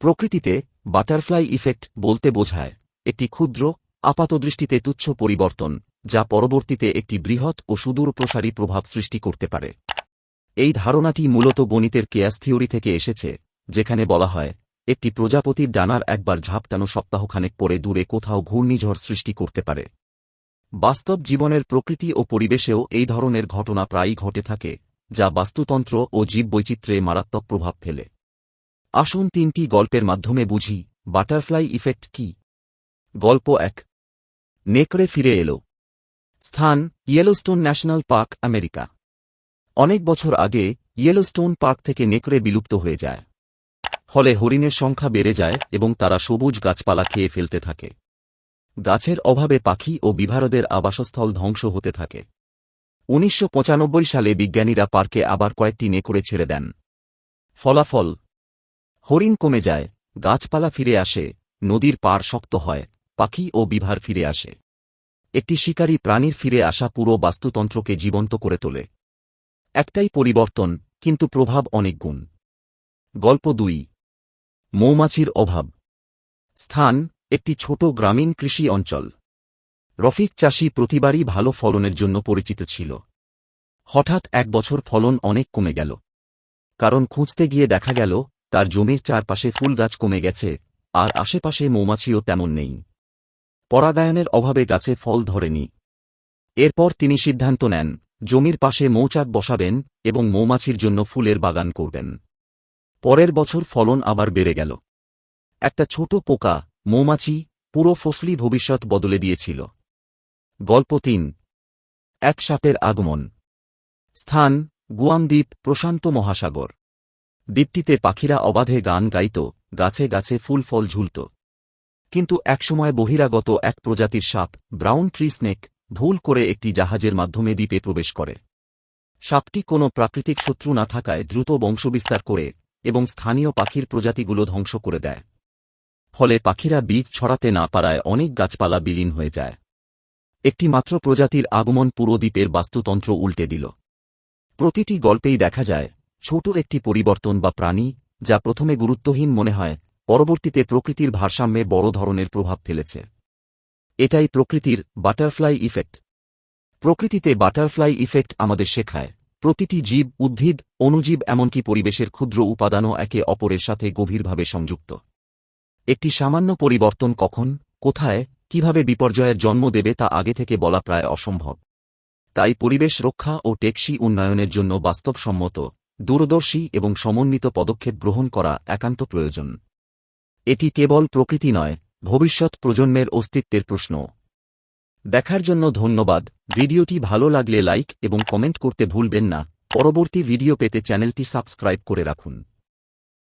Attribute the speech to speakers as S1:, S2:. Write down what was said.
S1: প্রকৃতিতে, butterfly effect বলতে বোঝায় একটি ক্ষুদ্র, আপাতদৃষ্টিতে তুচ্ছ পরিবর্তন, যা পরবর্তীতে একটি বৃহৎ ও সুদূরপ্রসারী প্রভাব সৃষ্টি করতে পারে। এই ধারণাটি মূলত গণিতের কেয়াস থিওরি থেকে এসেছে, যেখানে বলা হয়, একটি প্রজাপতির ডানার একবার ঝাপটানো সপ্তাহখানেক পরে দূরে কোথাও ঘূর্ণিঝড় সৃষ্টি করতে পারে। বাস্তব জীবনের প্রকৃতি ও পরিবেশেও এই ধরনের ঘটনা প্রায়ই ঘটে থাকে, যা বাস্তুতন্ত্র ও জীববৈচিত্র্যে মারাত্মক প্রভাব ফেলে। আসুন তিনটি গল্পের মাধ্যমে বুঝি, বাটারফ্লাই ইফেক্ট কি? গল্প এক। নেকড়ে ফিরে এলো। স্থান ইয়েলোস্টোন ন্যাশনাল পার্ক আমেরিকা অনেক বছর আগে ইয়েলোস্টোন পার্ক থেকে নেকড়ে বিলুপ্ত হয়ে যায়। ফলে হরিণের সংখ্যা বেড়ে যায় এবং তারা সবুজ গাছপালা খেয়ে ফেলতে থাকে। গাছের অভাবে পাখি ও বিভারদের আবাসস্থল ধ্বংস হতে থাকে। উনিশশো পঁচানব্বই সালে বিজ্ঞানীরা পার্কে আবার কয়েকটি নেকড়ে ছেড়ে দেন। ফলাফল হরিণ কমে যায়, গাছপালা ফিরে আসে, নদীর পার শক্ত হয়, পাখি ও বিভার ফিরে আসে। একটি শিকারী প্রাণীর ফিরে আসা পুরো বাস্তুতন্ত্রকে জীবন্ত করে তোলে। একটাই পরিবর্তন, কিন্তু প্রভাব অনেক গুণ। গল্প দুই। মৌমাছির অভাব। স্থান, একটি ছোট গ্রামীণ কৃষি অঞ্চল। রফিক চাষি প্রতিবারই ভালো ফলনের জন্য পরিচিত ছিল। হঠাৎ এক বছর ফলন অনেক কমে গেল। কারণ খুঁজতে গিয়ে দেখা গেল তার জমির চারপাশে ফুল গাছ কমে গেছে, আর আশেপাশে মৌমাছিও তেমন নেই। পরাগায়নের অভাবে গাছে ফল ধরেনি। এরপর তিনি সিদ্ধান্ত নেন, জমির পাশে মৌচাক বসাবেন এবং মৌমাছির জন্য ফুলের বাগান করবেন। পরের বছর ফলন আবার বেড়ে গেল। একটা ছোট পোকা, মৌমাছি, পুরো ফসলি ভবিষ্যৎ বদলে দিয়েছিল। গল্প তিন। এক সাপের আগমন। স্থান গুয়াম দ্বীপ প্রশান্ত মহাসাগর। দ্বীপটিতে পাখিরা অবাধে গান গাইত, গাছে গাছে ফুল ফল ঝুলত। কিন্তু একসময় বহিরাগত এক প্রজাতির সাপ, ব্রাউন ট্রি স্নেক, ভুল করে একটি জাহাজের মাধ্যমে দ্বীপে প্রবেশ করে। সাপটি কোনো প্রাকৃতিক শত্রু না থাকায় দ্রুত বংশবিস্তার করে এবং স্থানীয় পাখির প্রজাতিগুলো ধ্বংস করে দেয়। ফলে পাখিরা বীজ ছড়াতে না পারায় অনেক গাছপালা বিলীন হয়ে যায়। একটি মাত্র প্রজাতির আগমন পুরো দ্বীপের বাস্তুতন্ত্র উল্টে দিল। প্রতিটি গল্পেই দেখা যায় ছোট একটি পরিবর্তন বা প্রাণী, যা প্রথমে গুরুত্বহীন মনে হয়, পরবর্তীতে প্রকৃতির ভারসাম্যে বড় ধরনের প্রভাব ফেলেছে। এটাই প্রকৃতির বাটারফ্লাই ইফেক্ট। প্রকৃতিতে বাটারফ্লাই ইফেক্ট আমাদের শেখায়, প্রতিটি জীব, উদ্ভিদ, অণুজীব এমনকি পরিবেশের ক্ষুদ্র উপাদানও একে অপরের সাথে গভীরভাবে সংযুক্ত। একটি সামান্য পরিবর্তন কখন, কোথায়, কীভাবে বিপর্যয়ের জন্ম দেবে তা আগে থেকে বলা প্রায় অসম্ভব। তাই পরিবেশ রক্ষা ও টেকসি উন্নয়নের জন্য বাস্তবসম্মত দূরদর্শী এবং সমন্বিত পদক্ষেপ গ্রহণ করা একান্ত প্রয়োজন। এটি কেবল প্রকৃতি নয়, ভবিষ্যৎ প্রজন্মের অস্তিত্বের প্রশ্ন। দেখার জন্য ধন্যবাদ। ভিডিওটি ভালো লাগলে লাইক এবং কমেন্ট করতে ভুলবেন না। পরবর্তী ভিডিও পেতে চ্যানেলটি সাবস্ক্রাইব করে রাখুন।